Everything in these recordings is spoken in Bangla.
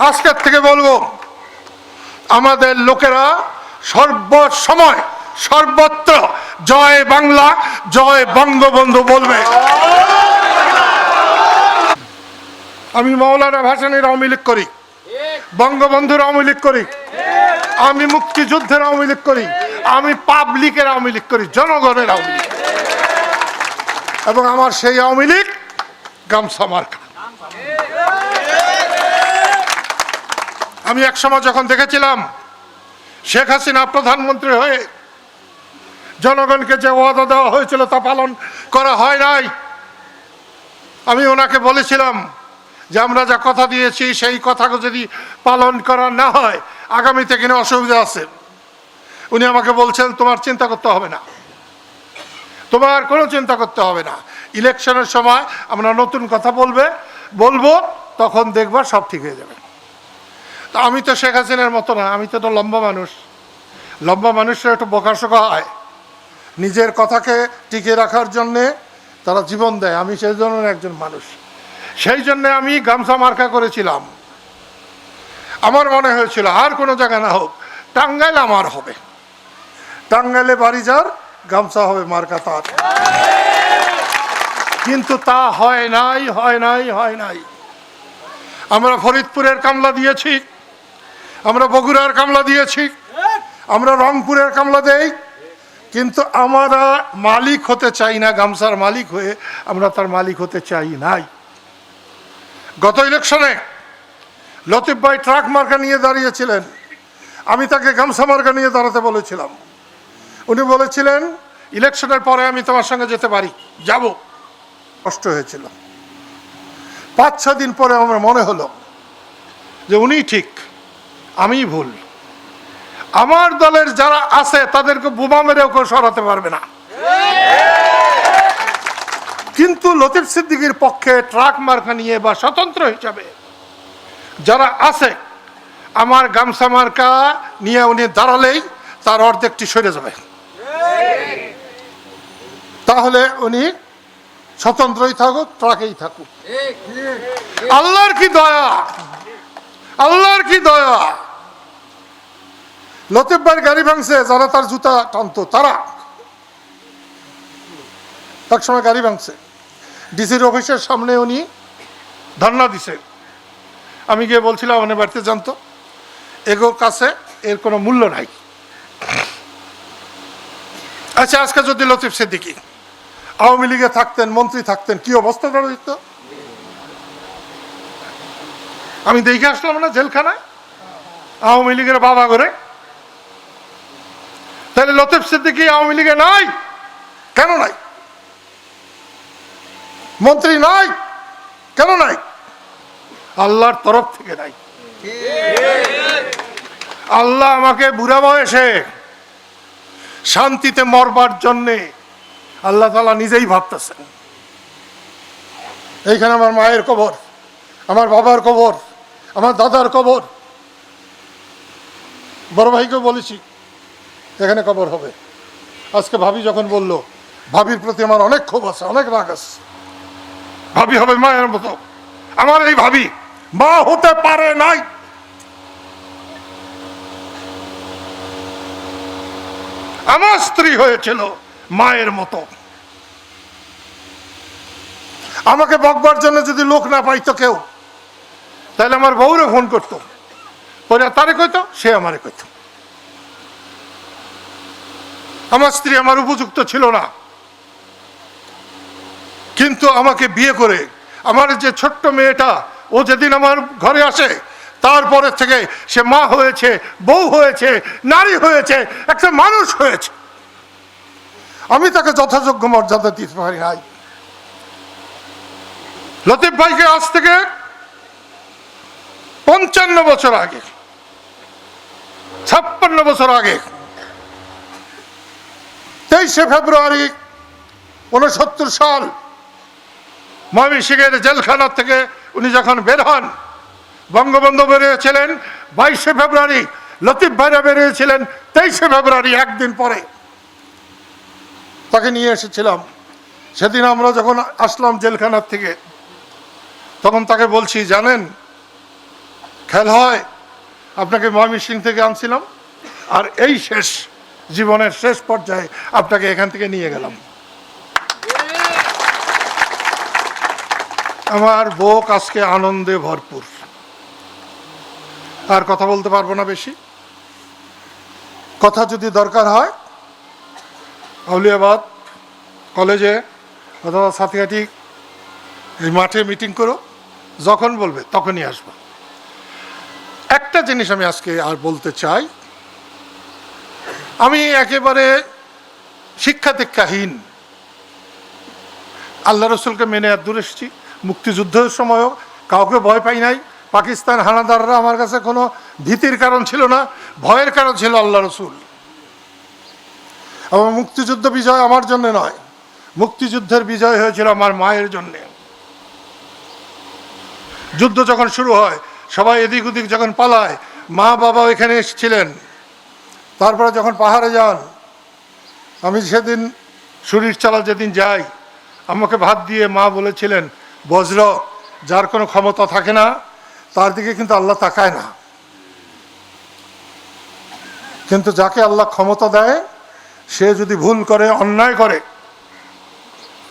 আজকের থেকে বলব, আমাদের লোকেরা সর্বসময় সর্বত্র জয় বাংলা, জয় বঙ্গবন্ধু বলবে। আমি মৌলানা ভাসানের আওয়ামী লীগ করি, বঙ্গবন্ধুর আওয়ামী লীগ করি, আমি মুক্তিযুদ্ধের আওয়ামী লীগ করি, আমি পাবলিকের আওয়ামী লীগ করি, জনগণের আওয়ামী লীগ। এবং আমার সেই আওয়ামী লীগ গামছা মার্কা। আমি এক সময় যখন দেখেছিলাম শেখ হাসিনা প্রধানমন্ত্রী হয়ে জনগণকে যে ওয়াদা দেওয়া হয়েছিল তা পালন করা হয় নাই, আমি ওনাকে বলেছিলাম যে আমরা যা কথা দিয়েছি সেই কথাকে যদি পালন করা না হয়, আগামীতে কিনা অসুবিধা আছে। উনি আমাকে বলছেন, তোমার চিন্তা করতে হবে না। তোমার কোনো চিন্তা করতে হবে না। ইলেকশনের সময় আমরা নতুন কথা বলবে, বলব, তখন দেখবা সব ঠিক হয়ে যাবে। তা আমি তো শেখ হাসিনার মতো না, আমি তো লম্বা মানুষ। লম্বা মানুষরা একটু বোকাশোকা হয়। নিজের কথাকে টিকিয়ে রাখার জন্যে তারা জীবন দেয়, আমি সেই ধরনের একজন মানুষ। সেই জন্যে আমি গামছা মার্কা করেছিলাম। আমার মনে হয়েছিল, আর কোনো জায়গা না হোক, টাঙ্গাইল আমার হবে। টাঙ্গাইলে বাড়ি যার, গামছা হবে মার্কা তার। কিন্তু তা হয় নাই হয় নাই হয় নাই। আমরা ফরিদপুরের কামলা দিয়েছি। আমরা বগুড়ার কামলা দিয়েছি। আমরা রংপুরের কামলা দেই। কিন্তু আমরা মালিক হতে চাই না, গামছার মালিক হয়ে আমরা তার মালিক হতে চাই নাই। গত ইলেকশনে লতিফ ভাই ট্রাক মার্কা নিয়ে দাঁড়িয়েছিলেন। আমি তাকে গামছা মার্কা নিয়ে দাঁড়াতে বলেছিলাম। উনি বলেছিলেন, ইলেকশনের পরে আমি তোমার সঙ্গে যেতে পারি, যাব। কষ্ট হয়েছিল। পাঁচ ছ দিন পরে আমার মনে হলো যে উনি ঠিক। আমি ভুল। আমার দলের যারা আছে, তাদেরকে বোমা মেরেও কেউ সরাতে পারবে না। কিন্তু লতিফ সিদ্দিকির পক্ষে ট্রাক মার্কা নিয়ে বা স্বতন্ত্র হিসাবে যারা আছে, আমার গামছা মার্কা নিয়ে উনি দাঁড়ালেই তার অর্ধেকটি সরে যাবে। তাহলে উনি স্বতন্ত্রই থাকুক, ট্রাকেই থাকুক। আল্লাহর কি দয়া? আল্লাহর কি দয়া? লতিফ ভাইয়ের গাড়ি ভাঙছে, যারা তার জুতা টানতো, তারা। এক সময় গাড়ি ভাঙছে। ডিসির অফিসের সামনে উনি ধর্ণা দিছে। আমি গিয়ে বলছিলাম উনি বাড়িতে জানতো এগোর কাছে, এর কোনো মূল্য নাই। আচ্ছা আজকে যদি লতিফ সিদ্দিকি আওয়ামী লীগে থাকতেন, মন্ত্রী থাকতেন, কি অবস্থা দাঁড়িত আমি দেখে আসলাম না জেলখানায়। আওয়ামী লীগের বাবা করে তাহলে লতিফ সিদ্দিকি আওয়ামী লীগে নাই। কেন নাই? মন্ত্রী নাই? কেন নাই? আল্লাহর তরফ থেকে নাই। আল্লাহ আমাকে বুড়া বয়সে শান্তিতে মরবার জন্যে আল্লাহ তালা নিজেই ভাবতেছেন। এইখানে আমার মায়ের কবর, আমার বাবার কবর, আমার দাদার কবর। বড় ভাইকে বলেছি এখানে কবর হবে। আজকে ভাবি যখন বলল, ভাবির প্রতি আমার অনেক ক্ষোভ আছে, অনেক রাগ আছে। ভাবি হবে মায়ের মতো। আমার এই ভাবি মা হতে পারে নাই। আমার স্ত্রী হয়েছিল মায়ের মতো। আমাকে বকবার জন্য যদি লোক না পাইতো কেউ, তাহলে আমার বউরে ফোন করতো। পরে তারে কইতো? সে আমারে কইতো। আমার স্ত্রী আমার উপযুক্ত ছিল না। কিন্তু আমাকে বিয়ে করে আমার যে ছোট্ট মেয়েটা, ও যেদিন আমার ঘরে আসে, তারপরে থেকে সে মা হয়েছে, বউ হয়েছে, নারী হয়েছে, একটা মানুষ হয়েছে। আমি তাকে যথাযোগ্য মর্যাদা দিতে পারি নাই। লতিফ ভাইকে আজ থেকে পঞ্চান্ন বছর আগে, ছাপ্পান্ন বছর আগে তেইশে ফেব্রুয়ারি উনসত্তর সাল ময়মনসিংহের জেলখানা থেকে উনি যখন বের হন, বঙ্গবন্ধু বেরিয়েছিলেন বাইশে ফেব্রুয়ারি, লতিফ ভাইরা বেরিয়েছিলেন তেইশে ফেব্রুয়ারি একদিন পরে। তাকে নিয়ে এসেছিলাম। সেদিন আমরা যখন আসলাম জেলখানার থেকে, তখন তাকে বলছি, জানেন, খেল হয়, আপনাকে ময়মনসিং থেকে আনছিলাম, আর এই শেষ। জীবনের শেষ পর্যায়ে আপনাকে এখান থেকে নিয়ে গেলাম। আমার বোক আজকে আনন্দে ভরপুর। আর কথা বলতে পারব না বেশি। কথা যদি দরকার হয় আউলিয়াবাদ কলেজে অথবা সাথিয়াটি এই মাঠে মিটিং করো, যখন বলবে তখনই আসব। একটা জিনিস আমি আজকে আর বলতে চাই আমি একেবারে শিক্ষা দীক্ষাহীন আল্লাহ রসুলকে মেনে আর দূরে এসেছি। মুক্তিযুদ্ধের সময়ও কাউকে ভয় পাই নাই। পাকিস্তান হানাদাররা আমার কাছে কোনো ভীতির কারণ ছিল না, ভয়ের কারণ ছিল আল্লাহ রসুল। আমার মুক্তিযুদ্ধ বিজয় আমার জন্য নয়, মুক্তিযুদ্ধের বিজয় হয়েছিল আমার মায়ের জন্যে। যুদ্ধ যখন শুরু হয়, সবাই এদিক ওদিক যখন পালায় মা বাবা এখানে এসেছিলেন। তারপরে যখন পাহাড়ে যান, আমি সেদিন শরীর চালা যেদিন যাই, আমাকে ভাত দিয়ে মা বলেছিলেন, বজ্র, যার কোনো ক্ষমতা থাকে না, তার দিকে কিন্তু আল্লাহ তাকায় না। কিন্তু যাকে আল্লাহ ক্ষমতা দেয়, সে যদি ভুল করে, অন্যায় করে,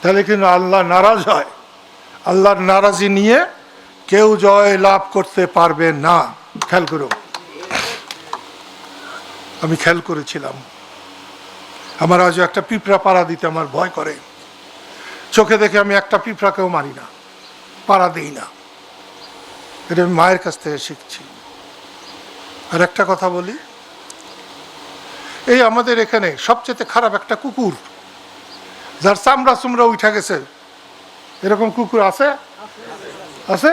তাহলে কিন্তু আল্লাহ নারাজ হয়। আল্লাহর নারাজি নিয়ে কেউ জয় লাভ করতে পারবে না। খেয়াল করো আমি খেয়াল করেছিলাম। আমার আজও একটা পিঁপড়া পাড়া দিতে আমার ভয় করে। চোখে দেখে আমি একটা পিঁপড়াকেও মারি না, পাড়া দিই না। এটা আমি মায়ের কাছ থেকে শিখছি। আর একটা কথা বলি, এই আমাদের এখানে সবচেয়ে খারাপ একটা কুকুর, যার চামড়া চুমড়া উঠা গেছে। এরকম কুকুর আছে? আছে?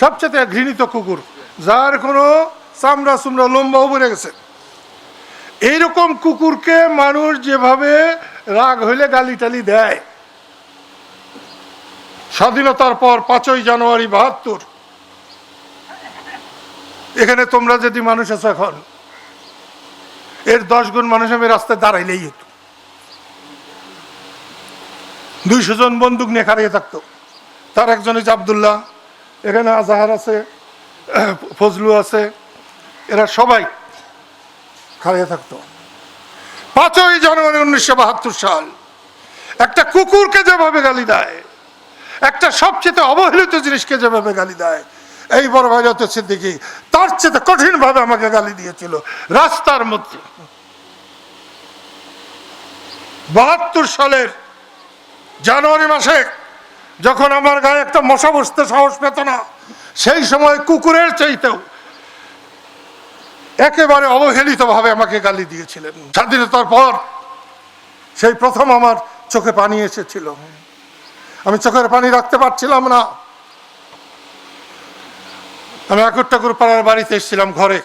সবচেয়ে ঘৃণিত কুকুর, যার কোনো চামড়া চুমড়া লম্বাও বেড়ে গেছে। এইরকম কুকুরকে মানুষ যেভাবে রাগ হইলে গালি টালি দেয়। স্বাধীনতার পর পাঁচই জানুয়ারি বাহাত্তর। এখানে তোমরা যদি মানুষ আছো এখন, এর দশ গুণ মানুষ আমি রাস্তায় দাঁড়াইলেই হতো। দুইশো জন বন্দুক নিয়ে খাড়িয়ে থাকতো। তার একজন হচ্ছে আবদুল্লাহ, এখানে আজাহার আছে, ফজলু আছে, এরা সবাই খাড়িয়ে থাকতো। পাঁচই জানুয়ারি উনিশশো বাহাত্তর সাল, একটা কুকুরকে যেভাবে গালি দেয়, একটা সবচেয়ে অবহেলিত জিনিসকে যেভাবে গালি দেয়, এই বড় ভাই যত সিদ্দিকি, তার চেয়ে কঠিন ভাবে আমাকে গালি দিয়েছিল রাস্তার মধ্যে। বাহাত্তর সালের জানুয়ারি মাসে যখন আমার গায়ে একটা মশা বসতে সাহস পেত না, সেই সময় কুকুরের চাইতেও একেবারে অবহেলিতভাবে আমাকে গালি দিয়েছিলেন। স্বাধীনতার পর সেই প্রথম আমার চোখে পানি এসেছিল। আমি চোখের পানি রাখতে পারছিলাম না। আমি একর পাড়ার বাড়িতে এসেছিলাম ঘরে।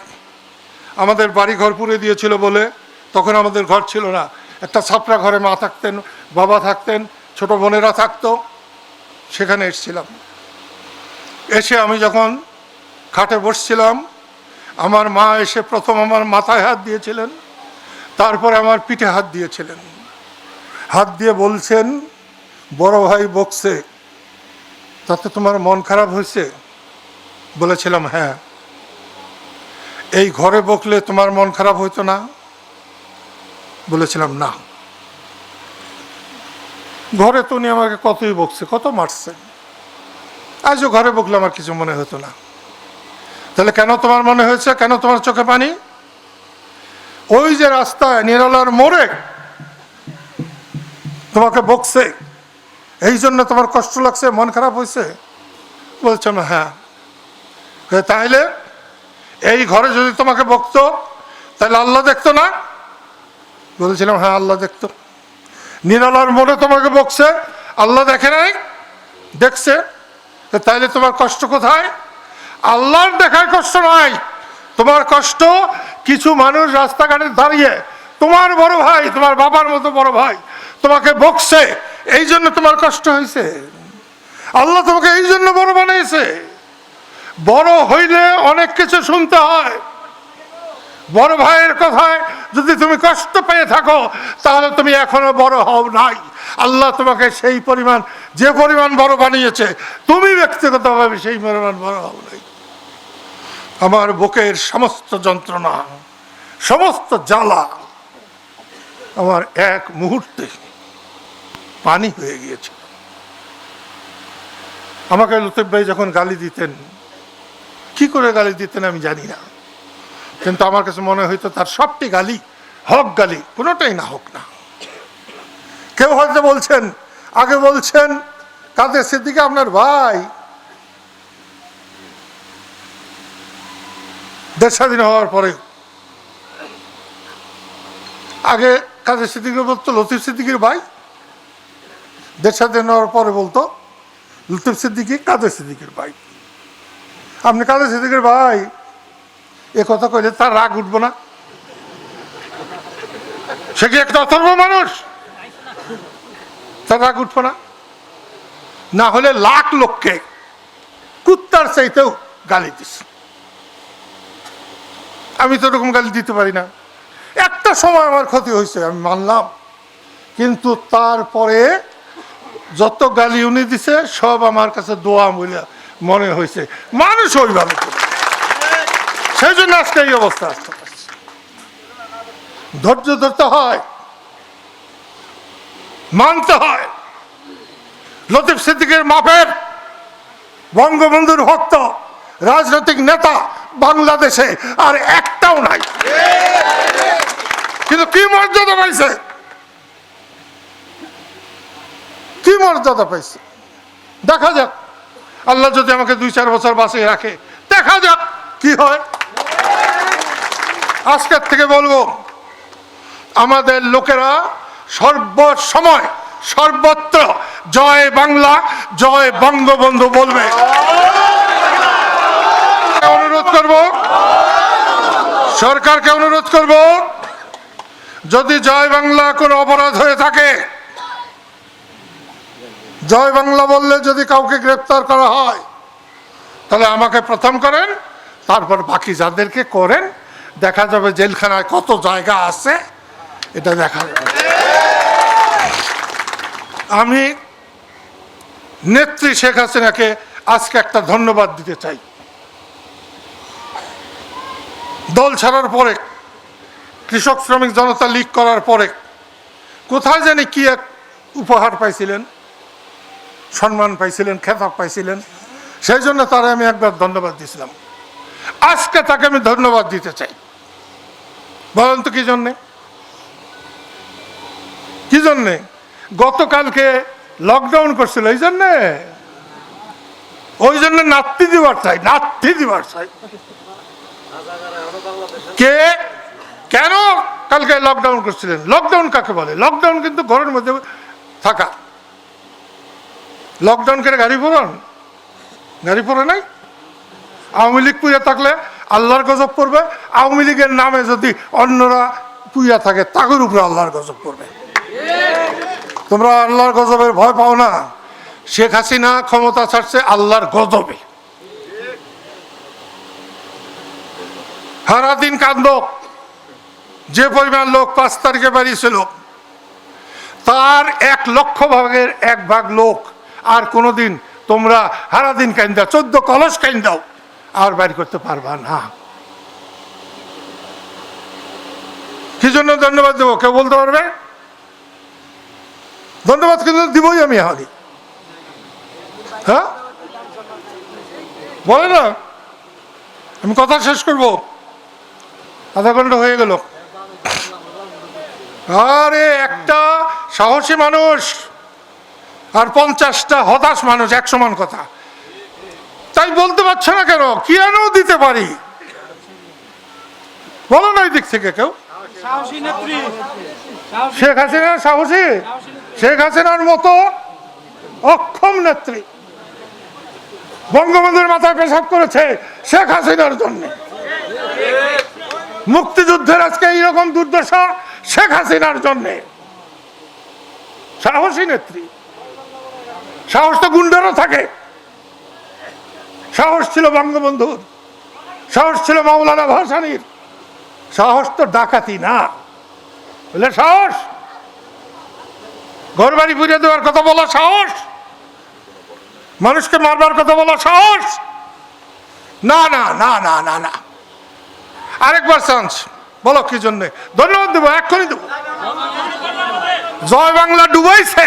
আমাদের বাড়ি ঘর পুড়ে দিয়েছিল বলে তখন আমাদের ঘর ছিল না। একটা ছাপড়া ঘরে মা থাকতেন, বাবা থাকতেন, ছোট বোনেরা থাকতো। সেখানে এসেছিলাম। এসে আমি যখন খাটে বসছিলাম আমার মা এসে প্রথম আমার মাথায় হাত দিয়েছিলেন, তারপরে আমার পিঠে হাত দিয়েছিলেন। হাত দিয়ে বলছেন, বড় ভাই বকছে, তাতে তোমার মন খারাপ হয়েছে? বলেছিলাম হ্যাঁ। এই ঘরে বকলে তোমার মন খারাপ হইতো না? বলেছিলাম, না। ঘরে তো উনি আমাকে কতই বকছে, কত মারছে আজও ঘরে বকলে আমার কিছু মনে হতো না। তাহলে কেন তোমার মনে হয়েছে? কেন তোমার চোখে পানি? ওই যে রাস্তায় নিরালার মোড়ে তোমাকে বকছে, এই জন্য তোমার কষ্ট লাগছে, মন খারাপ হয়েছে। বলছে না হ্যাঁ। তাহলে এই ঘরে যদি তোমাকে বকতো, তাহলে আল্লাহ দেখতো না? বলেছিলাম হ্যাঁ আল্লাহ দেখতো। নিরালার মোড়ে তোমাকে বকছে, আল্লাহ দেখে নাই, দেখছে। তো তাইলে তোমার কষ্ট কোথায়? আল্লাহর দেখার কষ্ট নয় তোমার কষ্ট কিছু মানুষ রাস্তাঘাটে দাঁড়িয়ে, তোমার বড় ভাই, তোমার বাবার মতো বড় ভাই তোমাকে বকছে, এই জন্য তোমার কষ্ট হয়েছে। আল্লাহ তোমাকে এই জন্য বড় বানিয়েছে। বড় হইলে অনেক কিছু শুনতে হয়। বড় ভাইয়ের কথায় যদি তুমি কষ্ট পেয়ে থাকো, তাহলে তুমি এখনও বড় হও নাই। আল্লাহ তোমাকে সেই পরিমাণ, যে পরিমাণ বড় বানিয়েছে, তুমি ব্যক্তিগতভাবে সেই পরিমাণ বড় হও নাই। আমার বুকের সমস্ত যন্ত্রণা, সমস্ত জ্বালা আমার এক মুহূর্তে পানি হয়ে গিয়েছে আমাকে লতিফ ভাই যখন গালি দিতেন, কি করে গালি দিতেন আমি জানি না। কিন্তু আমার কাছে মনে হইতো তার সবটি গালি হক গালি, কোনোটাই না হোক না। কেউ হয়তো বলছেন, আগে বলছেন, কাদের সিদ্দিকে আপনার ভাই? দেশ স্বাধীন হওয়ার পরে আগে কাদের সিদ্দিকের বলতো, লতিফ সিদ্দিকির ভাই দেশ স্বাধীন হওয়ার পরে বলতো, লতিফ সিদ্দিকি কাদের সিদ্দিকের ভাই। আপনি কাদের সিদ্দিকের ভাই? এ কথা কইলে তার রাগ উঠবো না। সে কি একটা অথর্ব মানুষ? তার রাগ উঠবো না। না হলে লাখ লোককে কুত্তার চাইতেও গালি দিস আমি তো ওরকম গালি দিতে পারি না। একটা সময় আমার ক্ষতি হয়েছে, আমি মানলাম। কিন্তু তারপরে যত গালি উনি দিছে, সব আমার কাছে দোয়া বলে মনে হয়েছে। মানুষ ওইভাবে। সেই জন্য আজকে এই অবস্থা আসতে পারছে। ধৈর্য ধরতে হয়, মানতে হয়। লতিফ সিদ্দিকের মাপের বঙ্গবন্ধুর ভক্ত, রাজনৈতিক নেতা বাংলাদেশে আর একটাও নাই। কিন্তু কি মর্যাদা পাইছে? কি মর্যাদা পাইছে? দেখা যাক। আল্লাহ যদি আমাকে দুই চার বছর বাঁচিয়ে রাখে, দেখা যাক কি হয়। আজকের থেকে বলব, আমাদের লোকেরা সর্বসময় সর্বত্র জয় বাংলা, জয় বঙ্গবন্ধু বলবে। করব? সরকারকে অনুরোধ করব, যদি জয় বাংলা কোনো অপরাধ হয়ে থাকে, জয় বাংলা বললে যদি কাউকে গ্রেপ্তার করা হয়, তাহলে আমাকে প্রথম করেন, তারপর বাকি যাদেরকে করেন, দেখা যাবে জেলখানায় কত জায়গা আছে, এটা দেখা যাবে। আমি নেত্রী শেখ হাসিনাকে আজকে একটা ধন্যবাদ দিতে চাই। দল ছাড়ার পরে, কৃষক শ্রমিক জনতা লীগ করার পরে, কোথায় জানি কি এক উপহার পাইছিলেন, সম্মান পাইছিলেন, খেতাব পাইছিলেন, সেই জন্য তারা আমি একবার ধন্যবাদ দিয়েছিলাম আজকে তাকে আমি ধন্যবাদ দিতে চাই। বলেন তো কি জন্যে? কি জন্যে? গতকালকে লকডাউন করছিল, এই জন্যে? ওই জন্য নাত্তি দিবার চাই নাত্তি দিবার চাই। কে? কেন? কালকে লকডাউন করছিলেন। লকডাউন কাকে বলে? লকডাউন কিন্তু ঘরের মধ্যে থাকা। লকডাউন করে গাড়ি পড়ান? গাড়ি পড়ে নাই? আওয়ামী লীগ পুইয়া থাকলে আল্লাহর গজব পড়বে। আওয়ামী লীগের নামে যদি অন্যরা পুইয়া থাকে তাগের উপরে আল্লাহর গজব পড়বে। তোমরা আল্লাহর গজবের ভয় পাও না। শেখ হাসিনা ক্ষমতা ছাড়ছে আল্লাহর গজবে। সারাদিন কান্দ যে পরিমাণ লোক পাঁচ তারিখে বেরিয়েছিল, তার এক লক্ষ ভাগের এক ভাগ লোক, আর কোনোদিন তোমরা সারাদিন কাইন দাও চোদ্দ কলস কাইন দাও আর বাইর করতে পারবা না। কি জন্য ধন্যবাদ দেবো? কেউ বলতে পারবে? ধন্যবাদ কিন্তু দিবই আমি হ্যাঁ? বলে না। আমি কথা শেষ করব। আধা ঘণ্টা হয়ে গেল। আরে একটা সাহসী মানুষ আর পঞ্চাশটা হতাশ মানুষ এক সমান কথা। তাই বলতে পারছ না কেন? কেন দিতে পারি? বলো না এই দিক থেকে কেউ। শেখ হাসিনা সাহসী? শেখ হাসিনার মতো অক্ষম নেত্রী। বঙ্গবন্ধুর মাথায় পেশাব করেছে শেখ হাসিনার জন্য। মুক্তিযুদ্ধের আজকে এইরকম দুর্দশা শেখ হাসিনার জন্যে। সাহসী নেত্রী। সাহস তো গুন্ডারও থাকে। সাহস ছিল বঙ্গবন্ধুর। সাহস ছিল মাওলানা ভাসানির। সাহস তো ডাকাতি না। বলে সাহস। ঘর বাড়ি পুড়িয়ে দেওয়ার কথা বলা সাহস। মানুষকে মারবার কথা বলা সাহস। না না না না না না। আরেকবার চান্স। বলো কি জন্য? ধন্যবাদ দেবো, এক্ষুনি দেবো। জয় বাংলা ডুবাইছে।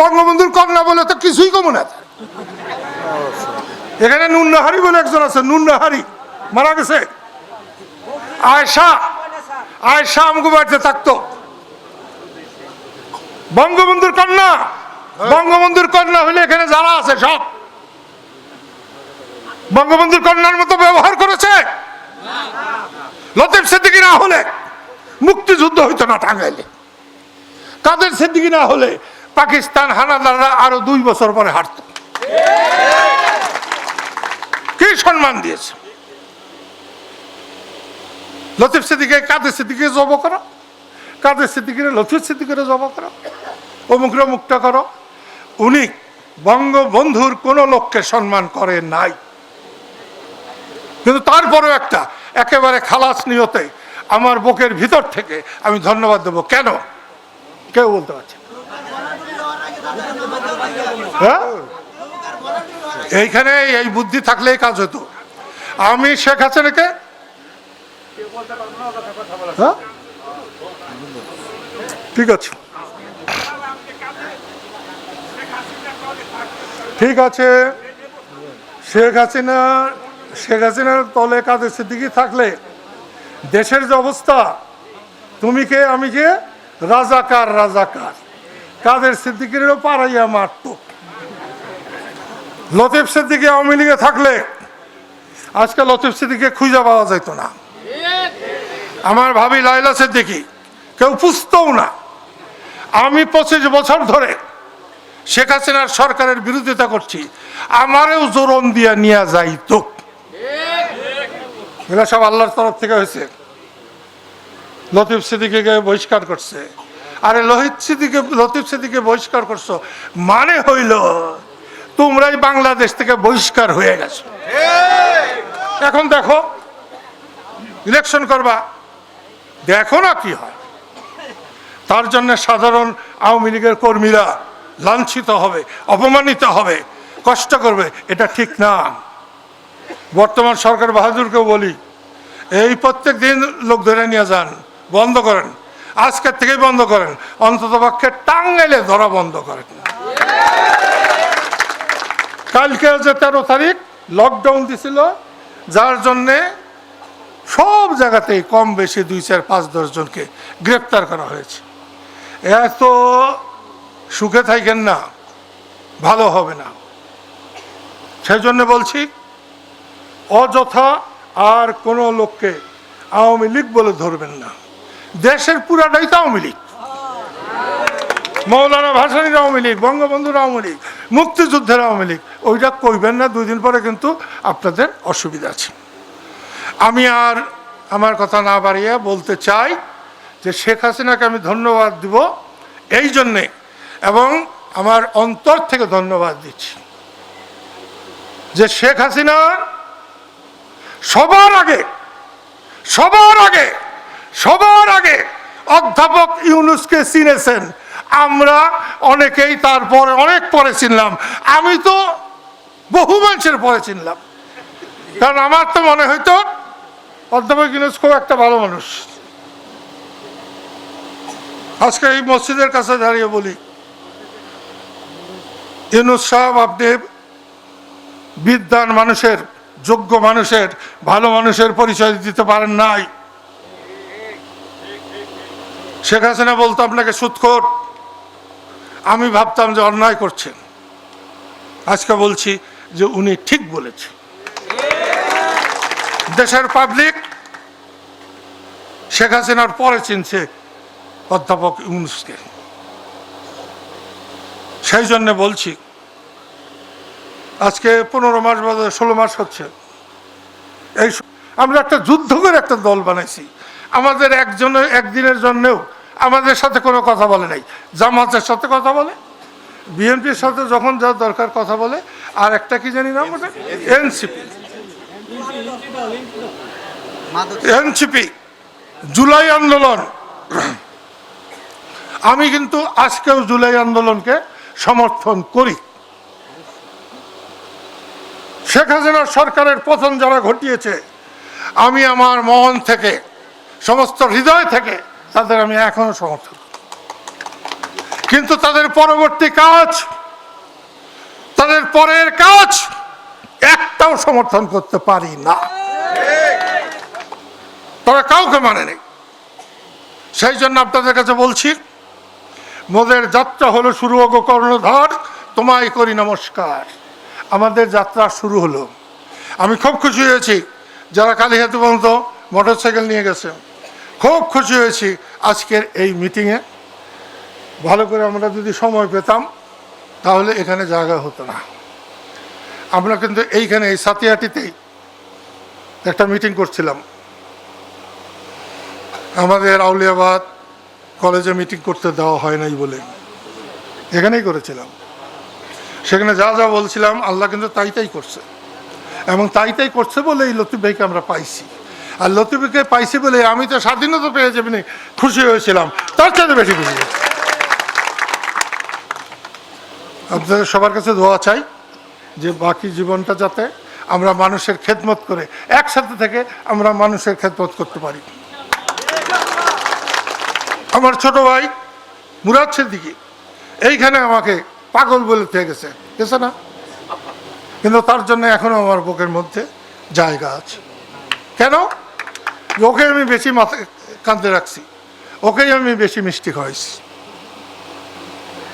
বঙ্গবন্ধুর কন্যা বলে তো কিছুই কমু না। এখানে নুন্নাহারি বলে একজন আছে, নুন্নাহারি। মারা গেছে। আয়সা আয়সা আমগো বাড়িতে থাকতো। বঙ্গবন্ধুর কন্যা। বঙ্গবন্ধুর কন্যা হলে এখানে যারা আছে সব। বঙ্গবন্ধুর কন্যার মতো ব্যবহার করেছে লতিফ সিদ্দিকি না হলে মুক্তিযুদ্ধ হইতো না টাঙ্গাইলে। কাদের সিদ্দিকি না হলে পাকিস্তান হানাদাররা আরও দুই বছর পরে হারত। কি সম্মান দিয়েছে? লতিফ সিদ্দিকে, কাদের সিদ্দিকে জব করো? কাদের সিদ্দিকিরে, লতিফ সিদ্দিকিরে জব করো? অমুকরে মুক্ত করো? উনি বঙ্গবন্ধুর কোনো লোককে সম্মান করে নাই। কিন্তু তারপরেও একটা, একেবারে খালাস নিয়তে আমার বুকের ভিতর থেকে আমি ধন্যবাদ দেবো। কেন? কেউ বলতে পারছে হ্যাঁ? এইখানে এই বুদ্ধি থাকলেই কাজ হতো। আমি শেখ হাসিনাকে হ্যাঁ? ঠিক আছে। ঠিক আছে। শেখ হাসিনা শেখ হাসিনার তলে কাদের সিদ্দিকি থাকলে দেশের যে অবস্থা, তুমি কে, আমি কে? রাজাকার রাজাকার। কাদের সিদ্দিকিরও পারাইয়া মারত। লতিফ সিদ্দিকি আওয়ামী লীগে থাকলে আজকে লতিফ সিদ্দিকে খুঁজে পাওয়া যেত না। আমার ভাবি লাইলা সিদ্দিকি, কেউ পুষতও না। আমি পঁচিশ বছর ধরে শেখ হাসিনার সরকারের বিরোধিতা করছি। আমারেও জোরন দিয়া নিয়ে যাইত। এগুলো সব আল্লাহর তরফ থেকে হয়েছে। লতিফ সিদ্দিকে বহিষ্কার করছে। আরে লোহিত সিদ্দিকে লতিফ সিদ্দিকে বহিষ্কার করছ মানে হইল তোমরাই বাংলাদেশ থেকে বহিষ্কার হয়ে গেছো। এখন দেখো ইলেকশন করবা, দেখো না কি হয়। তার জন্য সাধারণ আওয়ামী লীগের কর্মীরা লাঞ্ছিত হবে, অপমানিত হবে, কষ্ট করবে, এটা ঠিক না। বর্তমান সরকার বাহাদুরকেও বলি এই প্রত্যেক দিন লোক ধরে নিয়ে যান, বন্ধ করেন। আজকের থেকেই বন্ধ করেন। অন্তত পক্ষে টাঙ্গাইলে ধরা বন্ধ করেন কালকে যে তেরো তারিখ লকডাউন দিছিল, যার জন্যে সব জায়গাতেই কম বেশি দুই, চার, পাঁচ, দশ জনকে গ্রেপ্তার করা হয়েছে। এত সুখে থাকেন না, ভালো হবে না। সেই জন্য বলছি, অযথা আর কোনো লোককে আওয়ামী লীগ বলে ধরবেন না। দেশের পুরাটাই তো আওয়ামী লীগ। মৌলানা ভাসানির আওয়ামী লীগ, বঙ্গবন্ধুর আওয়ামী লীগ, মুক্তিযুদ্ধের আওয়ামী লীগ, ওইটা কইবেন না দুই দিন পরে কিন্তু আপনাদের অসুবিধা আছে। আমি আর আমার কথা না বাড়িয়ে বলতে চাই যে শেখ হাসিনাকে আমি ধন্যবাদ দিব এই জন্যে এবং আমার অন্তর থেকে ধন্যবাদ দিচ্ছি যে শেখ হাসিনা সবার আগে সবার আগে সবার আগে অধ্যাপক ইউনুসকে চিনেছেন। আমরা অনেকেই তারপরে অনেক পরে চিনলাম। আমি তো বহু মানুষের পরে চিনলাম। কারণ আমার তো মনে হইতো, অধ্যাপক ইউনুস খুব একটা ভালো মানুষ। আজকে এই মসজিদের কাছে দাঁড়িয়ে বলি, ইউনুস সাহেব আপনি বিদ্যান মানুষের যোগ্য মানুষের, ভালো মানুষের পরিচয় দিতে পারেন নাই। শেখ হাসিনা বলতো, আপনাকে সুৎখোর। আমি ভাবতাম যে অন্যায় করছেন। আজকে বলছি যে উনি ঠিক বলেছেন। দেশের পাবলিক, শেখ হাসিনার পরে চিনছে অধ্যাপক ইউনুসকে। সেই জন্য বলছি, আজকে পনেরো মাস বাদে ষোলো মাস হচ্ছে। এই আমরা একটা যুদ্ধ করে একটা দল বানাইছি। আমাদের একজনের একদিনের জন্যেও আমাদের সাথে কোনো কথা বলে নাই। জামাতের সাথে কথা বলে, বিএনপির সাথে যখন যা দরকার কথা বলে, আর একটা কি জানি নাম ওটা? এনসিপি। এনসিপি। জুলাই আন্দোলন। আমি কিন্তু আজকেও জুলাই আন্দোলনকে সমর্থন করি। শেখ হাসিনার সরকারের পতন যারা ঘটিয়েছে, আমি আমার মন থেকে, সমস্ত হৃদয় থেকে তাদের আমি এখনও সমর্থন কিন্তু তাদের পরবর্তী কাজ, তাদের পরের কাজ একটাও সমর্থন করতে পারি না। তারা কাউকে মানে নেই সেই জন্য আপনাদের কাছে বলছি, মোদের যাত্রা হলো শুরু হোক কর্ণধর, তোমায় করি নমস্কার। আমাদের যাত্রা শুরু হলো। আমি খুব খুশি হয়েছি যারা কালীহাতি পর্যন্ত মোটর সাইকেল নিয়ে গেছে। খুব খুশি হয়েছি আজকের এই মিটিংয়ে। ভালো করে আমরা যদি সময় পেতাম, তাহলে এখানে জায়গা হতো না। আমরা কিন্তু এইখানে, এই সাতিয়াটিতেই একটা মিটিং করছিলাম। আমাদের আউলিয়াবাদ কলেজে মিটিং করতে দেওয়া হয় নাই বলে। এখানেই করেছিলাম। সেখানে যা যা বলছিলাম, আল্লাহ কিন্তু তাই তাই করছে। এবং তাই তাই করছে বলে এই লতিফ ভাইকে আমরা পাইছি। আর লতিফ ভাইকে পাইছি বলে আমি তো স্বাধীনতা পেয়ে যাবেন খুশি হয়েছিলাম। তার চাইতে বেশি খুশি। আপনাদের সবার কাছে দোয়া চাই যে বাকি জীবনটা যাতে আমরা মানুষের খেদমত করে একসাথে থেকে আমরা মানুষের খেদমত করতে পারি। আমার ছোট ভাই মুরাদ সিদ্দিকি, এইখানে আমাকে পাগল বলে থেকে গেছে। গেছে না? কিন্তু তার জন্য এখনও আমার বুকের মধ্যে জায়গা আছে। কেন? ওকে আমি বেশি মাথায় কাঁদতে রাখছি। ওকেই আমি বেশি মিষ্টি খাওয়াইছি।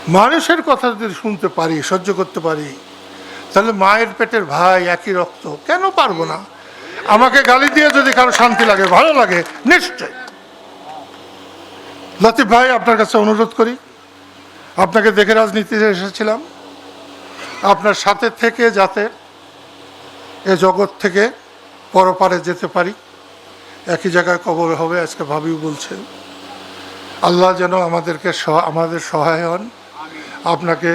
মানুষের কথা যদি শুনতে পারি, সহ্য করতে পারি, তাহলে মায়ের পেটের ভাই একই রক্ত, কেন পারব না? আমাকে গালি দিয়ে যদি কারও শান্তি লাগে, ভালো লাগে নিশ্চয় লতিফ ভাই, আপনার কাছে অনুরোধ করি। আপনাকে দেখে রাজনীতিতে এসেছিলাম। আপনার সাথে থেকে যাতে এ জগৎ থেকে পরপারে যেতে পারি। একই জায়গায় কবর হবে, আজকে ভাবিও বলছেন। আল্লাহ যেন আমাদেরকে আমাদের সহায় হন। আপনাকে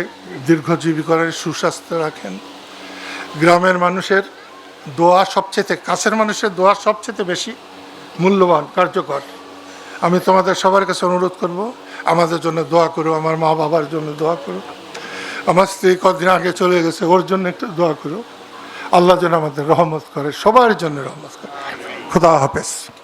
দীর্ঘজীবী করেন সুস্বাস্থ্য রাখেন। গ্রামের মানুষের দোয়া সবচেয়ে কাছের মানুষের দোয়া সবচেয়ে বেশি মূল্যবান, কার্যকর। আমি তোমাদের সবার কাছে অনুরোধ করব আমাদের জন্য দোয়া করো, আমার মা বাবার জন্য দোয়া করো। আমার স্ত্রী কদিন আগে চলে গেছে, ওর জন্য একটু দোয়া করো। আল্লাহ যেন আমাদের রহমত করে, সবার জন্য রহমত করে। খুদা হাফেজ।